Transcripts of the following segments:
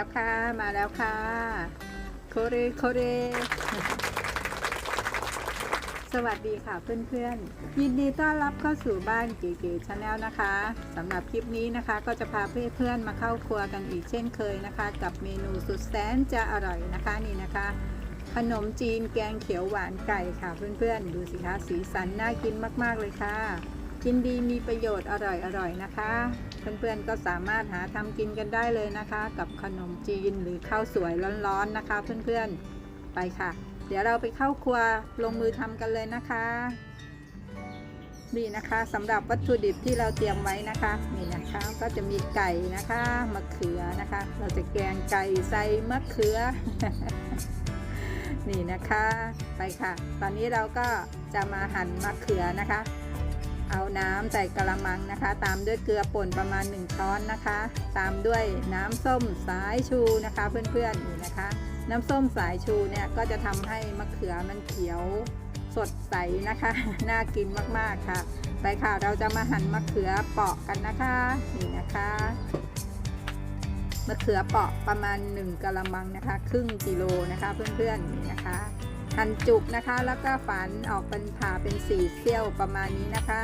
มาแล้วค่ะ มาแล้วค่ะโคเรโคเรสวัสดีค่ะเพื่อนๆ ยินดีต้อนรับเข้าสู่บ้านเก๋ๆชาแนลนะคะสำหรับคลิปนี้นะคะ ก็จะพาเพื่อนๆมาเข้าครัวกันอีกเช่นเคยนะคะ กับเมนูสุดแสนจะอร่อยนะคะนี่นะคะ ขนมจีนแกงเขียวหวานไก่ค่ะเพื่อนๆ ดูสิคะสีสันน่ากินมากๆเลยค่ะ กินดีมีประโยชน์อร่อยๆนะคะ เพื่อนๆก็สามารถหาทำกินกันได้เลยนะคะ กับขนมจีนหรือข้าวสวยร้อนๆนะคะ เพื่อนๆไปค่ะ เดี๋ยวเราไปเข้าครัวลงมือทำกันเลยนะคะนี่นะคะสำหรับวัตถุดิบที่เราเตรียมไว้นะคะนี่นะคะก็จะมีไก่นะคะมะเขือนะคะ เราจะแกงไก่ใส่มะเขือ นี่นะคะไปค่ะ ตอนนี้เราก็จะมาหั่นมะเขือนะคะ เอาน้ำใส่กระมังนะคะ ตามด้วยเกลือป่นประมาณ 1 ช้อนนะคะ ตามด้วยน้ำส้มสายชูนะคะเพื่อนๆนี่นะคะ น้ำส้มสายชูเนี่ยก็จะทำให้มะเขือมันเขียวสดใสนะคะ น่ากินมากๆค่ะ ไปค่ะเราจะมาหั่นมะเขือเปาะกันนะคะนี่นะคะมะเขือเปาะประมาณ 1กะละมังนะคะ ครึ่งกิโลนะคะเพื่อนๆนี่นะคะ หั่นจุกนะคะ แล้วก็ฝานออกเป็นผ่าเป็นสี่เสี้ยวประมาณนี้นะคะ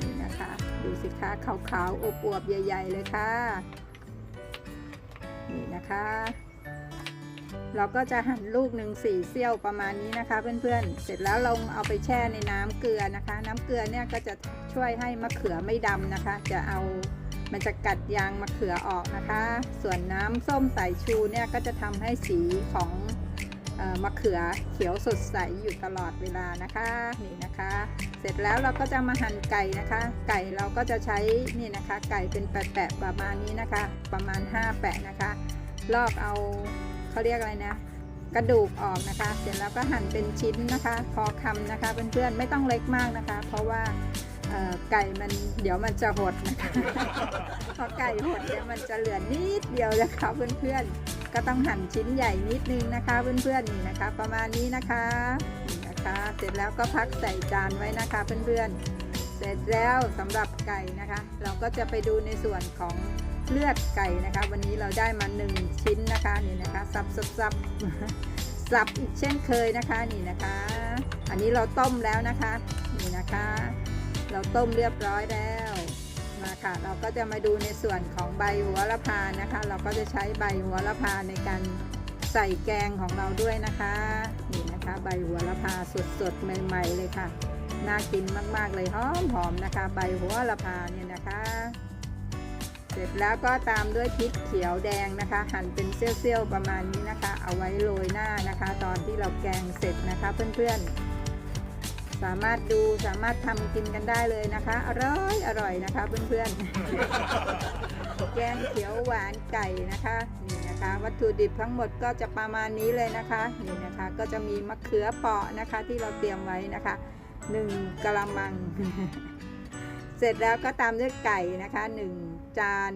นี่นะคะ ดูสิคะขาวๆอวบๆใหญ่ ๆ เลยค่ะ นี่นะคะ เราก็จะหั่นลูกหนึ่งสี่เสี้ยวประมาณนี้นะคะ เพื่อนๆ เสร็จแล้วลงเอาไปแช่ในน้ำเกลือนะคะ น้ำเกลือเนี่ยก็จะช่วยให้มะเขือไม่ดำนะคะ จะเอามันจะกัดยางมะเขือออกนะคะ ส่วนน้ำส้มสายชูเนี่ยก็จะทำให้สีของ มะเขือเขียวสดใสอยู่ตลอดเวลานะคะนี่นะคะ เสร็จแล้วเราก็จะมาหั่นไก่นะคะ ไก่เราก็จะใช้นี่นะคะ ไก่เป็นแปะๆประมาณนี้นะคะ ประมาณ 5 แปะนะคะ ลอกเอาเขาเรียกอะไรนะกระดูกออกนะคะ เสร็จแล้วก็หั่นเป็นชิ้นนะคะ พอคำนะคะเพื่อนๆไม่ต้องเล็กมากนะคะ เพราะว่าเอ่อไก่มันเดี๋ยวมันจะหดนะคะพอไก่หดเนี่ยมันจะเหลือนิดเดียวนะคะเพื่อนๆ ก็ต้องหั่นชิ้นใหญ่นิดนึงนะคะเพื่อนๆนี่นะคะ ประมาณนี้นะคะนี่นะคะเสร็จแล้วก็พักใส่จานไว้นะคะเพื่อนๆ เสร็จแล้วสำหรับไก่นะคะ เราก็จะไปดูในส่วนของเลือดไก่นะคะ วันนี้เราได้มา1ชิ้นนะคะนี่นะคะสับสับสับสับอีกเช่นเคยนะคะนี่นะคะ อันนี้เราต้มแล้วนะคะนี่นะคะ เราต้มเรียบร้อยแล้ว มาค่ะ เราก็จะมาดูในส่วนของใบหัวละพานะคะ เราก็จะใช้ใบหัวละพาในการใส่แกงของเราด้วยนะคะ นี่นะคะใบหัวละพาสดๆใหม่ๆเลยค่ะ น่ากินมากๆเลยหอมๆนะคะ ใบหัวละพาเนี่ยนะคะ เสร็จแล้วก็ตามด้วยพริกเขียวแดงนะคะ หั่นเป็นเสี้ยวๆประมาณนี้นะคะ เอาไว้โรยหน้านะคะ ตอนที่เราแกงเสร็จนะคะเพื่อนๆ สามารถดูสามารถทำกินกันได้เลยนะคะ อร่อยอร่อยนะคะเพื่อนๆ แกงเขียวหวานไก่นะคะนี่นะคะ วัตถุดิบทั้งหมดก็จะประมาณนี้เลยนะคะนี่นะคะก็จะมีมะเขือเปราะนะคะที่เราเตรียมไว้นะคะหนึ่งกะละมัง เสร็จแล้วก็ตามด้วยไก่นะคะหนึ่งจาน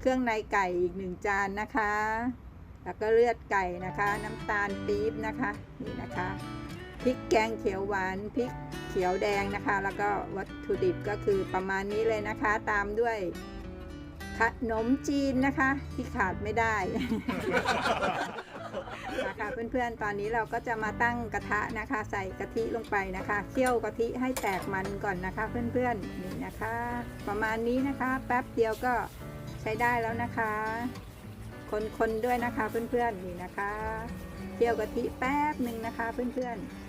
เครื่องในไก่อีกหนึ่งจานนะคะ แล้วก็เลือดไก่นะคะ น้ำตาลปี๊บนะคะนี่นะคะพ ริกแกงเขียวหวานพริกเขียวแดงนะคะ แล้วก็วัตถุดิบก็คือประมาณนี้เลยนะคะ ตามด้วยขนมจีนนะคะ ที่ขาดไม่ได้ นะคะเพื่อนๆ ตอนนี้เราก็จะมาตั้งกระทะนะคะ ใส่กะทิลงไปนะคะเคี่ยวกะทิให้แตกมันก่อนนะคะ เพื่อนๆนี่นะคะ ประมาณนี้นะคะ แป๊บเดียวก็ใช้ได้แล้วนะคะ คนๆด้วยนะคะเพื่อนๆนี่นะคะเคี่ยวกะทิแป๊บหนึ่งนะคะเพื่อนๆ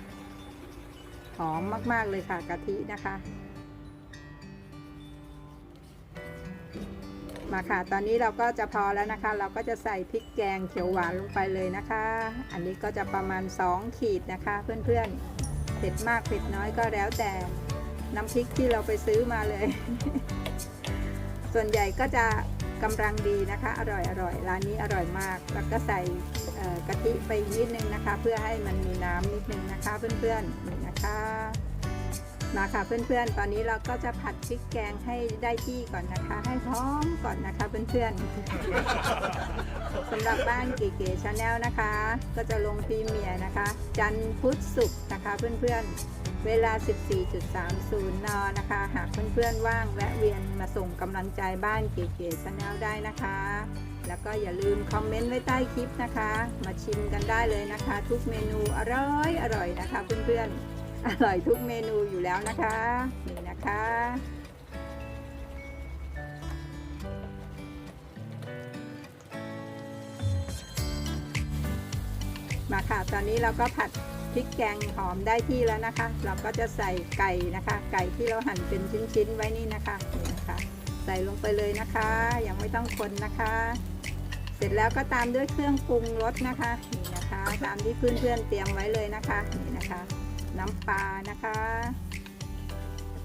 หอมมาก ๆ เลยค่ะกะทินะคะ มาค่ะ ตอนนี้เราก็จะพอแล้วนะคะ เราก็จะใส่พริกแกงเขียวหวานลงไปเลยนะคะ อันนี้ก็จะประมาณ 2 ขีดนะคะ เพื่อนๆเผ็ดมากเผ็ดน้อยก็แล้วแต่น้ำพริกที่เราไปซื้อมาเลย ส่วนใหญ่ก็จะ กำลังดีนะคะ อร่อยอร่อยร้านนี้อร่อยมาก แล้วก็ใส่กะทิไปนิดนึงนะคะ เพื่อให้มันมีน้ำนิดนึงนะคะเพื่อนๆนี่นะคะ มาค่ะเพื่อนๆ ตอนนี้เราก็จะผัดพริกแกงให้ได้ที่ก่อนนะคะ ให้พร้อมก่อนนะคะเพื่อนๆสำหรับบ้านเก๋ๆชาแนลนะคะ ก็จะลงพรีเมียร์นะคะ จันทร์พุธศุกร์นะคะเพื่อนๆ เวลา 14.30 น นะคะ หากเพื่อนๆว่างแวะเวียนมาส่งกำลังใจบ้านเก๋ๆชาแนลได้นะคะ แล้วก็อย่าลืมคอมเมนต์ไว้ใต้คลิปนะคะ มาชิมกันได้เลยนะคะ ทุกเมนูอร่อยอร่อยนะคะ เพื่อนๆ อร่อยทุกเมนูอยู่แล้วนะคะ นี่นะคะ ตอนนี้เราก็ผัดพริกแกงหอมได้ที่แล้วนะคะ เราก็จะใส่ไก่นะคะ ไก่ที่เราหั่นเป็นชิ้นๆไว้นี่นะคะนี่นะคะใส่ลงไปเลยนะคะยังไม่ต้องคนนะคะ เสร็จแล้วก็ตามด้วยเครื่องปรุงรสนะคะนี่นะคะ ตามที่เพื่อนๆเตรียมไว้เลยนะคะนี่นะคะ น้ำปลานะคะ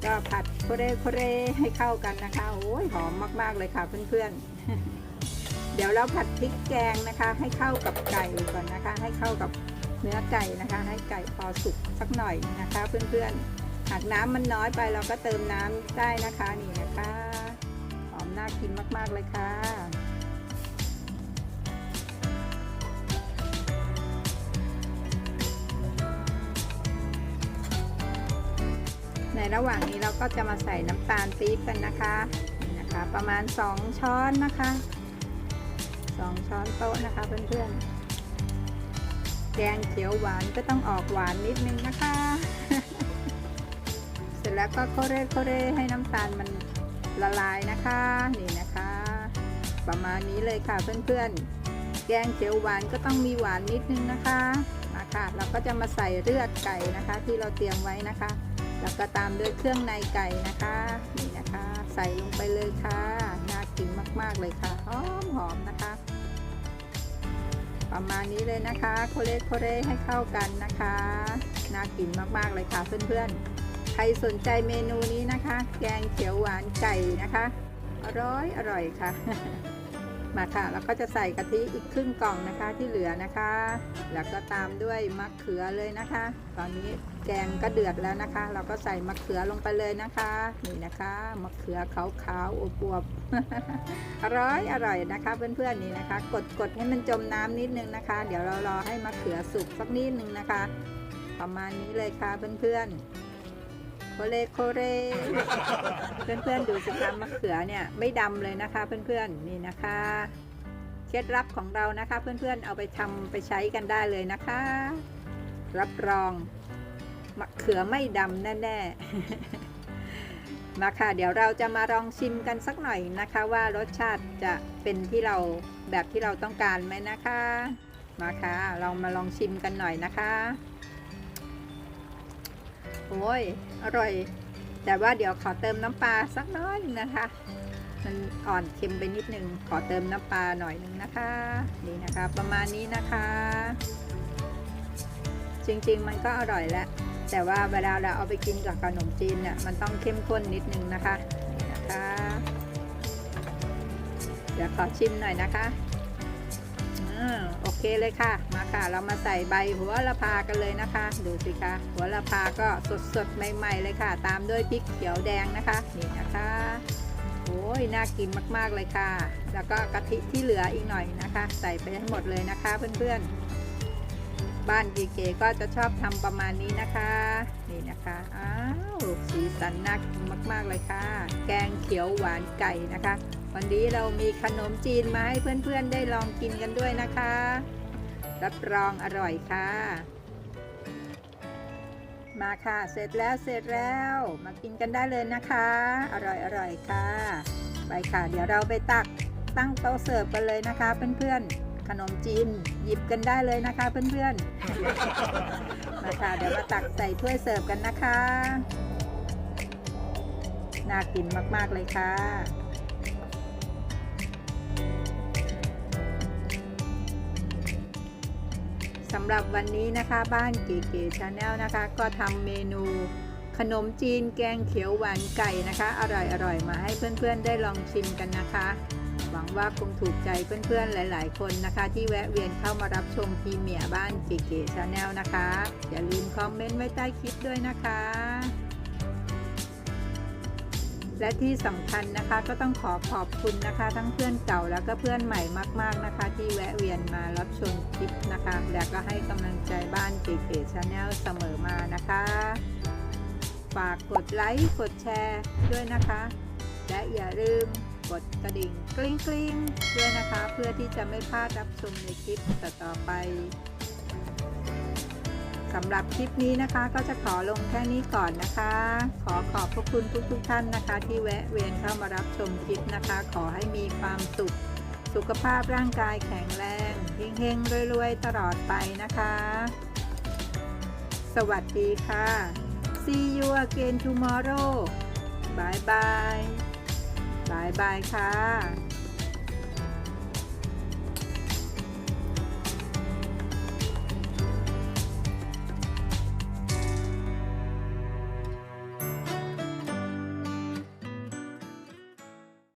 ก็ผัดโคเรโคเรให้เข้ากันนะคะโอ้ยหอมมากๆเลยค่ะเพื่อนๆ เดี๋ยวเราผัดพริกแกงนะคะ ให้เข้ากับไก่ก่อนนะคะ ให้เข้ากับ เนื้อไก่นะคะ ให้ไก่พอสุกสักหน่อยนะคะ เพื่อนๆ หากน้ำมันน้อยไปเราก็เติมน้ำได้นะคะนี่นะคะหอมน่ากินมากๆเลยค่ะในระหว่างนี้เราก็จะมาใส่น้ำตาลปี๊บกันนะคะนี่นะคะ ประมาณ 2 ช้อนนะคะ 2 ช้อนโต๊ะนะคะเพื่อนๆ แกงเขียวหวานก็ต้องออกหวานนิดนึงนะคะ เสร็จแล้วก็โคเรโคเรให้น้ำตาลมันละลายนะคะนี่นะคะ ประมาณนี้เลยค่ะเพื่อนๆ แกงเขียวหวานก็ต้องมีหวานนิดนึงนะคะมาค่ะเราก็จะมาใส่เลือดไก่นะคะ ที่เราเตรียมไว้นะคะ แล้วก็ตามด้วยเครื่องในไก่นะคะนี่นะคะ ใส่ลงไปเลยค่ะน่ากินมากๆเลยค่ะหอมหอมนะคะ ประมาณนี้เลยนะคะโคเรโคเรให้เข้ากันนะคะน่ากินมากๆเลยค่ะเพื่อนๆ ใครสนใจเมนูนี้นะคะ แกงเขียวหวานไก่นะคะ อร่อยอร่อยค่ะ มาค่ะแล้วก็จะใส่กะทิอีกครึ่งกล่องนะคะที่เหลือนะคะ แล้วก็ตามด้วยมะเขือเลยนะคะ ตอนนี้แกงก็เดือดแล้วนะคะ เราก็ใส่มะเขือลงไปเลยนะคะนี่นะคะมะเขือขาวๆอบวบๆอร่อยอร่อยนะคะ เพื่อนๆนี่นะคะ กดกดให้มันจมน้ำนิดนึงนะคะ เดี๋ยวเรารอให้มะเขือสุกสักนิดนึงนะคะ ประมาณนี้เลยค่ะเพื่อนๆ โคเลโคเรเพื่อนๆดูสิคะมะเขือเนี่ยไม่ดำเลยนะคะ เพื่อนๆนี่นะคะเคล็ดลับของเรานะคะ เพื่อนๆเอาไปทำไปใช้กันได้เลยนะคะ รับรองมะเขือไม่ดำแน่ๆมาค่ะเดี๋ยวเราจะมาลองชิมกันสักหน่อยนะคะ ว่ารสชาติจะเป็นที่เราแบบที่เราต้องการไหมนะคะ มาค่ะเรามาลองชิมกันหน่อยนะคะ โอ้ยอร่อย แต่ว่าเดี๋ยวขอเติมน้ำปลาสักน้อยหนึงนะคะ มันอ่อนเค็มไปนิดนึง ขอเติมน้ำปลาหน่อยหนึงนะคะ นี่นะคะ ประมาณนี้นะคะ จริงๆมันก็อร่อยแล้วแต่ว่าเวลาเราเอาไปกินกับขนมจีนเนี่ยมันต้องเข้มข้นนิดนึงนะคะนี่นะคะ เดี๋ยวขอชิมหน่อยนะคะ เคเลยค่ะ มาค่ะ เรามาใส่ใบหัวละพากันเลยนะคะ ดูสิคะ หัวละพาก็สดๆใหม่ ๆ เลยค่ะ ตามด้วยพริกเขียวแดงนะคะ นี่นะคะโอ้ยน่ากินมากๆเลยค่ะ แล้วก็กะทิที่เหลืออีกหน่อยนะคะ ใส่ไปให้งหมดเลยนะคะ เพื่อนๆ บ้านกีเก๋ก็จะชอบทำประมาณนี้นะคะ นี่นะคะ อ้าว สี สันน่ากินมากๆเลยค่ะ แกงเขียวหวานไก่นะคะ วันนี้เรามีขนมจีนมาให้เพื่อนๆได้ลองกินกันด้วยนะคะ รับรองอร่อยค่ะ มาค่ะ เสร็จแล้วเสร็จแล้ว มากินกันได้เลยนะคะ อร่อยอร่อยค่ะ ไปค่ะ เดี๋ยวเราไปตักตั้งโต๊ะเสิร์ฟกันเลยนะคะ เพื่อนๆขนมจีนหยิบกันได้เลยนะคะเพื่อนๆ มาค่ะเดี๋ยวมาตักใส่ถ้วยเสิร์ฟกันนะคะ น่ากินมาก ๆ เลยค่ะ สำหรับวันนี้นะคะบ้านเก๋ๆชาแนลนะคะ ก็ทำเมนูขนมจีนแกงเขียวหวานไก่นะคะ อร่อยๆ มาให้เพื่อนๆ ได้ลองชิมกันนะคะ หวังว่าคงถูกใจเพื่อนๆ หลาย ๆ คนนะคะ ที่แวะเวียนเข้ามารับชมพีเมียบ้านเก๋ๆชาแนลนะคะ อย่าลืมคอมเมนต์ไว้ใต้คลิปด้วยนะคะ และที่สำคัญนะคะก็ต้องขอขอบคุณนะคะ ทั้งเพื่อนเก่าแล้วก็เพื่อนใหม่มากๆนะคะ ที่แวะเวียนมารับชมคลิปนะคะ และก็ให้กำลังใจบ้านเก๋ๆชาแนลเสมอมานะคะ ฝากกดไลค์กดแชร์ด้วยนะคะ และอย่าลืมกดกระดิ่งกริ๊งกริ๊งๆด้วยนะคะ เพื่อที่จะไม่พลาดรับชมในคลิปต่อๆไป สำหรับคลิปนี้นะคะก็จะขอลงแค่นี้ก่อนนะคะ ขอขอบพระคุณทุกๆทท่านนะคะ ที่แวะเวียนเข้ามารับชมคลิปนะคะ ขอให้มีความสุข สุขภาพร่างกายแข็งแรงเฮงๆรวยๆ ตลอดไปนะคะ สวัสดีค่ะ See you again tomorrow บายบายบายบายค่ะ